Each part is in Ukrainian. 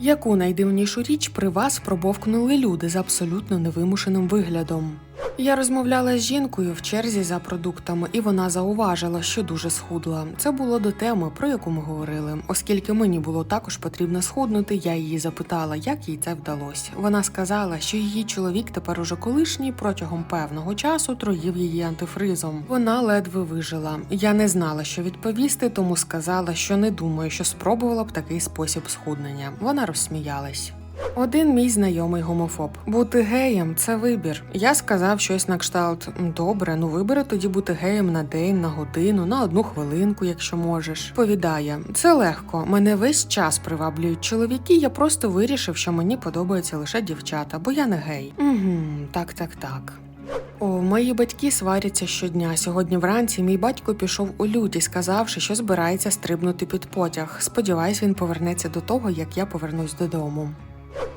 Яку найдивнішу річ при вас пробовкнули люди з абсолютно невимушеним виглядом? Я розмовляла з жінкою в черзі за продуктами, і вона зауважила, що дуже схудла. Це було до теми, про яку ми говорили. Оскільки мені було також потрібно схуднути, я її запитала, як їй це вдалося. Вона сказала, що її чоловік тепер уже колишній протягом певного часу троїв її антифризом. Вона ледве вижила. Я не знала, що відповісти, тому сказала, що не думаю, що спробувала б такий спосіб схуднення. Вона розсміялась. Один мій знайомий гомофоб. Бути геєм це вибір. Я сказав щось на кшталт: добре, ну вибери тоді бути геєм на день, на годину, на одну хвилинку, якщо можеш. Повідає, це легко. Мене весь час приваблюють чоловіки. Я просто вирішив, що мені подобаються лише дівчата, бо я не гей. Угу, так, так, так. О, мої батьки сваряться щодня. Сьогодні вранці мій батько пішов у люті, сказавши, що збирається стрибнути під потяг. Сподіваюсь, він повернеться до того, як я повернусь додому.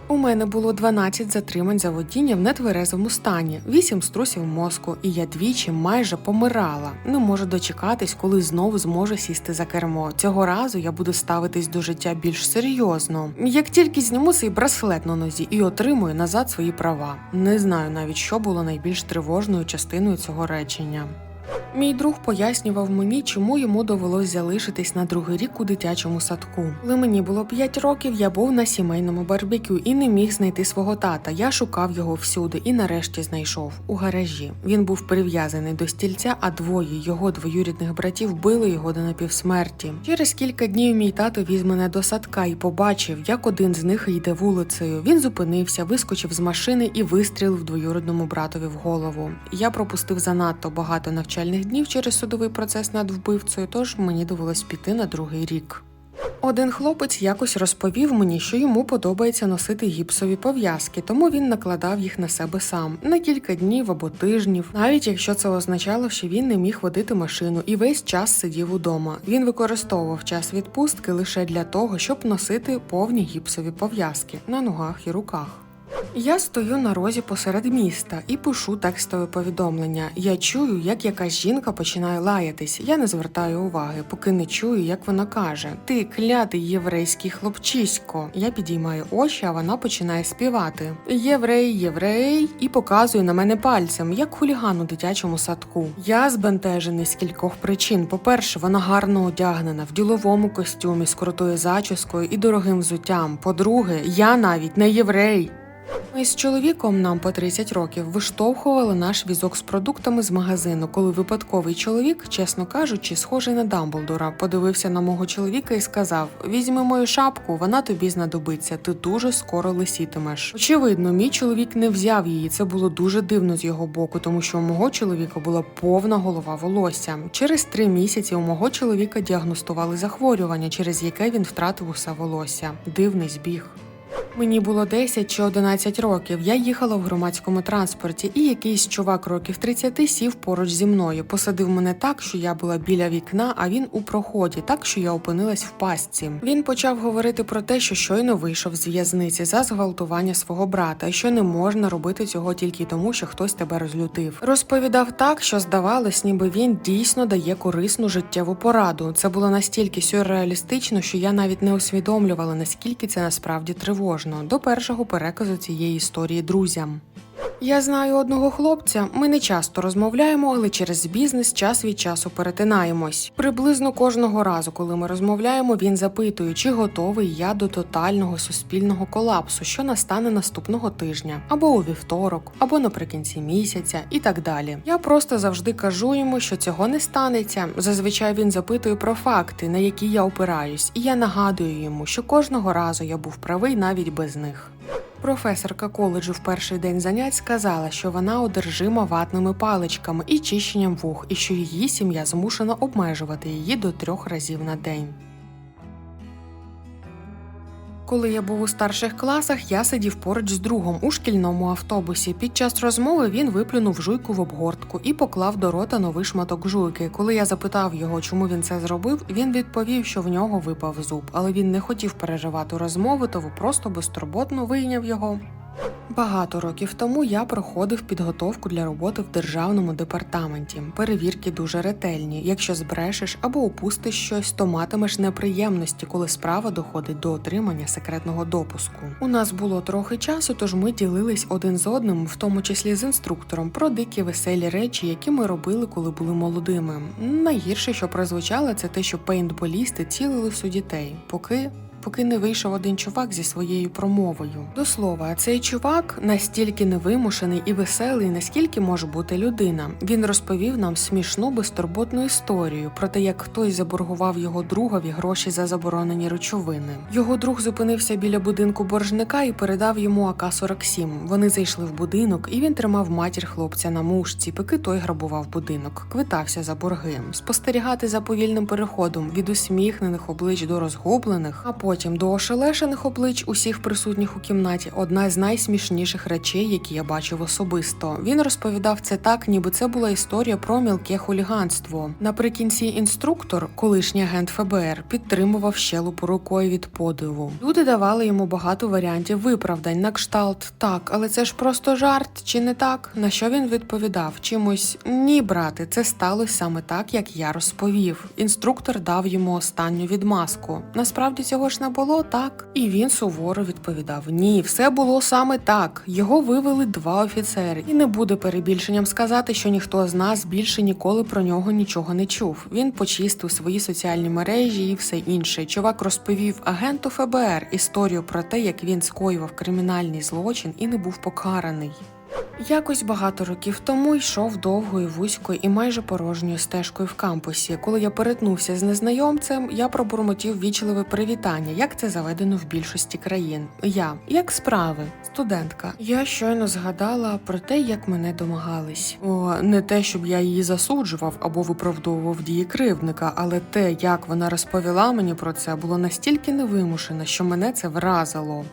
У мене було 12 затримань за водіння в нетверезому стані, 8 струсів мозку, і я двічі майже помирала. Не можу дочекатись, коли знову зможу сісти за кермо. Цього разу я буду ставитись до життя більш серйозно. Як тільки зніму цей браслет на нозі і отримую назад свої права. Не знаю навіть, що було найбільш тривожною частиною цього речення. Мій друг пояснював мені, чому йому довелось залишитись на другий рік у дитячому садку. Коли мені було 5 років, я був на сімейному барбекю і не міг знайти свого тата. Я шукав його всюди і нарешті знайшов у гаражі. Він був прив'язаний до стільця, а двоє його двоюрідних братів били його до напівсмерті. Через кілька днів мій тато віз мене до садка і побачив, як один з них йде вулицею. Він зупинився, вискочив з машини і вистрілив двоюрідному братові в голову. Я пропустив занадто багато навчальних днів через судовий процес над вбивцею, тож мені довелось піти на другий рік. Один хлопець якось розповів мені, що йому подобається носити гіпсові пов'язки, тому він накладав їх на себе сам на кілька днів або тижнів, навіть якщо це означало, що він не міг водити машину і весь час сидів удома. Він використовував час відпустки лише для того, щоб носити повні гіпсові пов'язки на ногах і руках. Я стою на розі посеред міста і пишу текстове повідомлення. Я чую, як якась жінка починає лаятись. Я не звертаю уваги, поки не чую, як вона каже: Ти клятий єврейський хлопчисько. Я підіймаю очі, а вона починає співати: Єврей, єврей, і показує на мене пальцем, як хуліган у дитячому садку. Я збентежений з кількох причин. По-перше, вона гарно одягнена в діловому костюмі з крутою зачіскою і дорогим взуттям. По-друге, я навіть не єврей. Ми з чоловіком нам по 30 років виштовхували наш візок з продуктами з магазину, коли випадковий чоловік, чесно кажучи, схожий на Дамблдора, подивився на мого чоловіка і сказав: Візьми мою шапку, вона тобі знадобиться. Ти дуже скоро лисітимеш. Очевидно, мій чоловік не взяв її. Це було дуже дивно з його боку, тому що у мого чоловіка була повна голова волосся. Через три місяці у мого чоловіка діагностували захворювання, через яке він втратив усе волосся. Дивний збіг. Мені було 10 чи 11 років. Я їхала в громадському транспорті, і якийсь чувак років 30 сів поруч зі мною. Посадив мене так, що я була біля вікна, а він у проході, так що я опинилась в пастці. Він почав говорити про те, що щойно вийшов з в'язниці за зґвалтування свого брата, і що не можна робити цього тільки тому, що хтось тебе розлютив. Розповідав так, що здавалось, ніби він дійсно дає корисну життєву пораду. Це було настільки сюрреалістично, що я навіть не усвідомлювала, наскільки це насправді тривожно до першого переказу цієї історії друзям. Я знаю одного хлопця. Ми не часто розмовляємо, але через бізнес час від часу перетинаємось. Приблизно кожного разу, коли ми розмовляємо, він запитує, чи готовий я до тотального суспільного колапсу, що настане наступного тижня, або у вівторок, або наприкінці місяця, і так далі. Я просто завжди кажу йому, що цього не станеться. Зазвичай він запитує про факти, на які я опираюсь, і я нагадую йому, що кожного разу я був правий навіть без них. Професорка коледжу в перший день занять сказала, що вона одержима ватними паличками і чищенням вух, і що її сім'я змушена обмежувати її до трьох разів на день. Коли я був у старших класах, я сидів поруч з другом у шкільному автобусі. Під час розмови він виплюнув жуйку в обгортку і поклав до рота новий шматок жуйки. Коли я запитав його, чому він це зробив, він відповів, що в нього випав зуб, але він не хотів переживати розмови, тому просто безтурботно вийняв його. Багато років тому я проходив підготовку для роботи в державному департаменті. Перевірки дуже ретельні. Якщо збрешеш або упустиш щось, то матимеш неприємності, коли справа доходить до отримання секретного допуску. У нас було трохи часу, тож ми ділились один з одним, в тому числі з інструктором, про дикі веселі речі, які ми робили, коли були молодими. Найгірше, що прозвучало, це те, що пейнтболісти цілились у дітей, поки поки не вийшов один чувак зі своєю промовою. До слова, цей чувак настільки невимушений і веселий, наскільки може бути людина. Він розповів нам смішну безтурботну історію про те, як хтось заборгував його другові гроші за заборонені речовини. Його друг зупинився біля будинку боржника і передав йому АК-47. Вони зайшли в будинок, і він тримав матір хлопця на мушці, поки той грабував будинок, квитався за борги, спостерігати за повільним переходом від усміхнених облич до розгублених, а потім до ошелешених облич усіх присутніх у кімнаті одна з найсмішніших речей, які я бачив особисто. Він розповідав це так, ніби це була історія про мілке хуліганство. Наприкінці інструктор, колишній агент ФБР, підтримував щелупу рукою від подиву. Люди давали йому багато варіантів виправдань на кшталт так, але це ж просто жарт, чи не так? На що він відповідав? Чимось ні, брате, це сталося саме так, як я розповів. Інструктор дав йому останню відмазку. Насправді цього ж не було так. І він суворо відповідав: Ні, все було саме так. Його вивели два офіцери, і не буде перебільшенням сказати, що ніхто з нас більше ніколи про нього нічого не чув. Він почистив свої соціальні мережі і все інше. Чувак розповів агенту ФБР історію про те, як він скоював кримінальний злочин і не був покараний. Якось багато років тому йшов довгою вузькою і майже порожньою стежкою в кампусі. Коли я перетнувся з незнайомцем, я пробурмотів вічливе привітання, як це заведено в більшості країн. Я як справи, студентка. Я щойно згадала про те, як мене домагались. О, не те, щоб я її засуджував або виправдовував дії кривдника, але те, як вона розповіла мені про це, було настільки невимушено, що мене це вразило.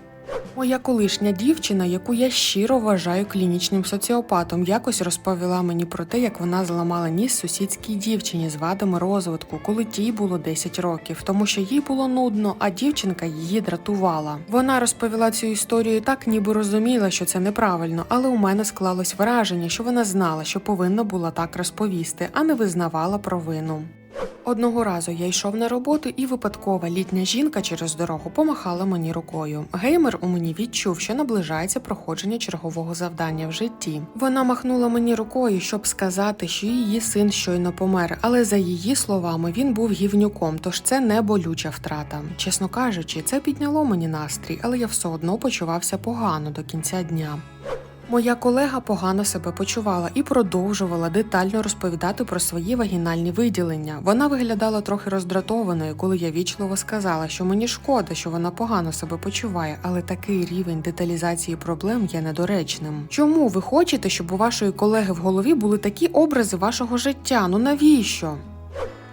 Моя колишня дівчина, яку я щиро вважаю клінічним соціопатом, якось розповіла мені про те, як вона зламала ніс сусідській дівчині з вадами розвитку, коли тій було 10 років, тому що їй було нудно, а дівчинка її дратувала. Вона розповіла цю історію так, ніби розуміла, що це неправильно, але у мене склалось враження, що вона знала, що повинна була так розповісти, а не визнавала провину. Одного разу я йшов на роботу, і випадкова літня жінка через дорогу помахала мені рукою. Геймер у мені відчув, що наближається проходження чергового завдання в житті. Вона махнула мені рукою, щоб сказати, що її син щойно помер, але за її словами він був гівнюком, тож це не болюча втрата. Чесно кажучи, це підняло мені настрій, але я все одно почувався погано до кінця дня. Моя колега погано себе почувала і продовжувала детально розповідати про свої вагінальні виділення. Вона виглядала трохи роздратованою, коли я вічливо сказала, що мені шкода, що вона погано себе почуває, але такий рівень деталізації проблем є недоречним. Чому ви хочете, щоб у вашої колеги в голові були такі образи вашого життя? Ну навіщо?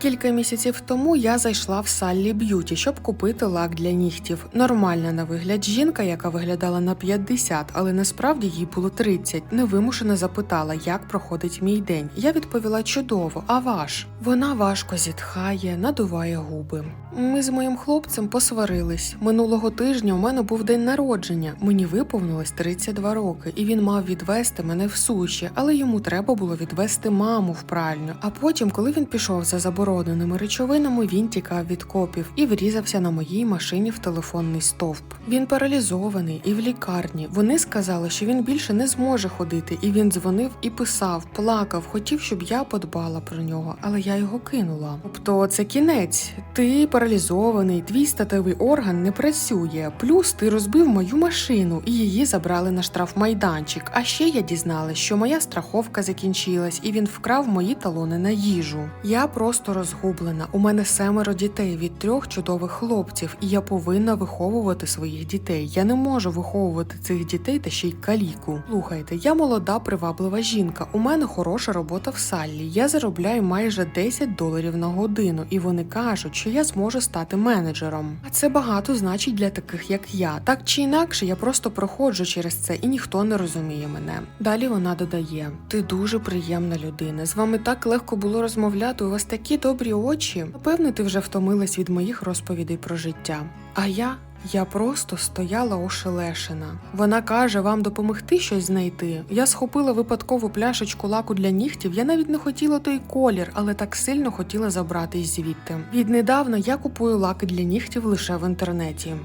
Кілька місяців тому я зайшла в Саллі Б'юті, щоб купити лак для нігтів. Нормальна на вигляд жінка, яка виглядала на 50, але насправді їй було 30, невимушено запитала, як проходить мій день. Я відповіла чудово, а ваш? Вона важко зітхає, надуває губи. Ми з моїм хлопцем посварились. Минулого тижня у мене був день народження. Мені виповнилось 32 роки, і він мав відвести мене в суші, але йому треба було відвести маму в пральню. А потім, коли він пішов за забороненими речовинами, він тікав від копів і врізався на моїй машині в телефонний стовп. Він паралізований і в лікарні. Вони сказали, що він більше не зможе ходити, і він дзвонив і писав, плакав, хотів, щоб я подбала про нього, але я його кинула. Тобто, це кінець. Ти паралізований, твій статевий орган не працює. Плюс ти розбив мою машину і її забрали на штрафмайданчик. А ще я дізналась, що моя страховка закінчилась, і він вкрав мої талони на їжу. Я просто розгублена. У мене семеро дітей від трьох чудових хлопців, і я повинна виховувати своїх дітей. Я не можу виховувати цих дітей та ще й каліку. Слухайте, я молода, приваблива жінка. У мене хороша робота в Саллі. Я заробляю майже 10 доларів на годину, і вони кажуть, що я зможу стати менеджером. А це багато значить для таких, як я. Так чи інакше, я просто проходжу через це, і ніхто не розуміє мене. Далі вона додає: Ти дуже приємна людина. З вами так легко було розмовляти. У вас такі добрі очі. Напевне, ти вже втомилась від моїх розповідей про життя. А я Я просто стояла ошелешена. Вона каже, вам допомогти щось знайти. Я схопила випадкову пляшечку лаку для нігтів. Я навіть не хотіла той колір, але так сильно хотіла забрати звідти. Віднедавна я купую лаки для нігтів лише в інтернеті.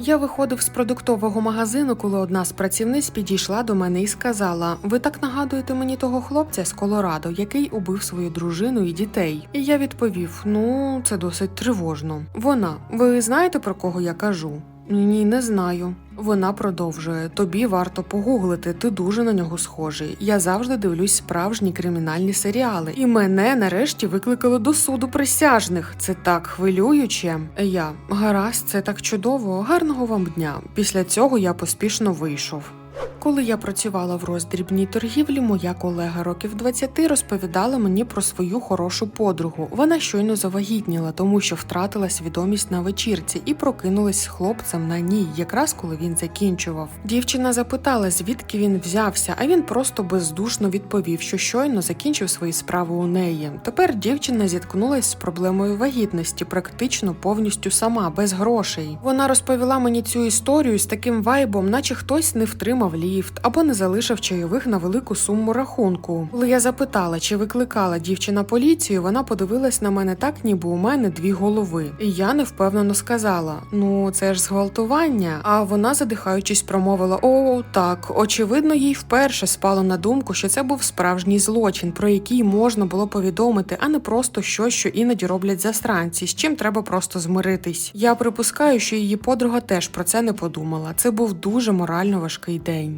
Я виходив з продуктового магазину, коли одна з працівниць підійшла до мене і сказала: Ви так нагадуєте мені того хлопця з Колорадо, який убив свою дружину і дітей. І я відповів: Ну, це досить тривожно. Вона, ви знаєте про кого я кажу? Ні, не знаю. Вона продовжує: тобі варто погуглити, ти дуже на нього схожий. Я завжди дивлюсь справжні кримінальні серіали, і мене нарешті викликали до суду присяжних. Це так хвилююче. Я гаразд, це так чудово. Гарного вам дня. Після цього я поспішно вийшов. Коли я працювала в роздрібній торгівлі, моя колега років 20 розповідала мені про свою хорошу подругу. Вона щойно завагітніла, тому що втратила свідомість на вечірці і прокинулась з хлопцем на ній, якраз коли він закінчував. Дівчина запитала, звідки він взявся, а він просто бездушно відповів, що щойно закінчив свої справи у неї. Тепер дівчина зіткнулася з проблемою вагітності, практично повністю сама, без грошей. Вона розповіла мені цю історію з таким вайбом, наче хтось не втримав ліфт або не залишив чайових на велику суму рахунку. Коли я запитала, чи викликала дівчина поліцію, вона подивилась на мене так, ніби у мене дві голови. І я невпевнено сказала: Ну, це ж зґвалтування. А вона, задихаючись, промовила: О, так, очевидно, їй вперше спало на думку, що це був справжній злочин, про який можна було повідомити, а не просто щось, що іноді роблять застранці, з чим треба просто змиритись. Я припускаю, що її подруга теж про це не подумала. Це був дуже морально важкий день.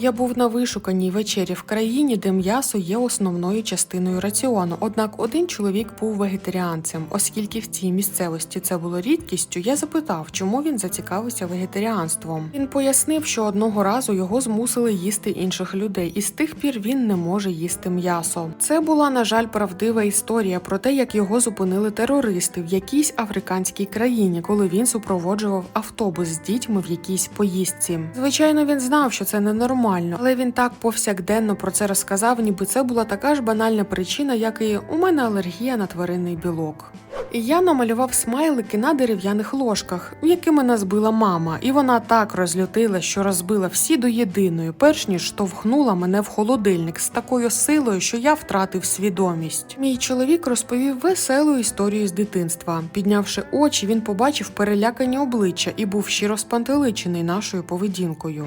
Я був на вишуканій вечері в країні, де м'ясо є основною частиною раціону. Однак один чоловік був вегетаріанцем. Оскільки в цій місцевості це було рідкістю, я запитав, чому він зацікавився вегетаріанством. Він пояснив, що одного разу його змусили їсти інших людей, і з тих пір він не може їсти м'ясо. Це була, на жаль, правдива історія про те, як його зупинили терористи в якійсь африканській країні, коли він супроводжував автобус з дітьми в якійсь поїздці. Звичайно, він знав, що це ненормально, але він так повсякденно про це розказав, ніби це була така ж банальна причина, як і у мене алергія на тваринний білок. І я намалював смайлики на дерев'яних ложках, якими нас била мама, і вона так розлютила, що розбила всі до єдиної, перш ніж штовхнула мене в холодильник з такою силою, що я втратив свідомість. Мій чоловік розповів веселу історію з дитинства. Піднявши очі, він побачив перелякані обличчя і був щиро спантеличений нашою поведінкою.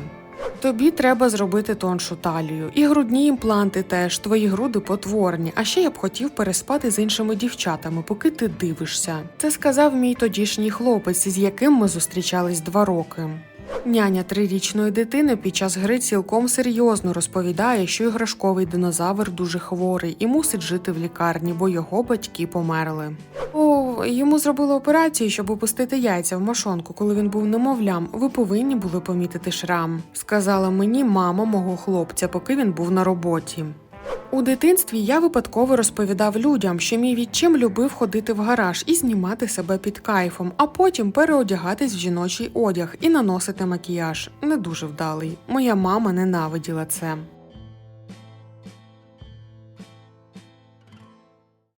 Тобі треба зробити тоншу талію. І грудні імпланти теж, твої груди потворні. А ще я б хотів переспати з іншими дівчатами, поки ти дивишся. Це сказав мій тодішній хлопець, з яким ми зустрічались два роки. Няня трирічної дитини під час гри цілком серйозно розповідає, що іграшковий динозавр дуже хворий і мусить жити в лікарні, бо його батьки померли. О, йому зробили операцію, щоб опустити яйця в мошонку, коли він був немовлям. Ви повинні були помітити шрам, сказала мені мама мого хлопця, поки він був на роботі. У дитинстві я випадково розповідав людям, що мій відчим любив ходити в гараж і знімати себе під кайфом, а потім переодягатись в жіночий одяг і наносити макіяж. Не дуже вдалий. Моя мама ненавиділа це.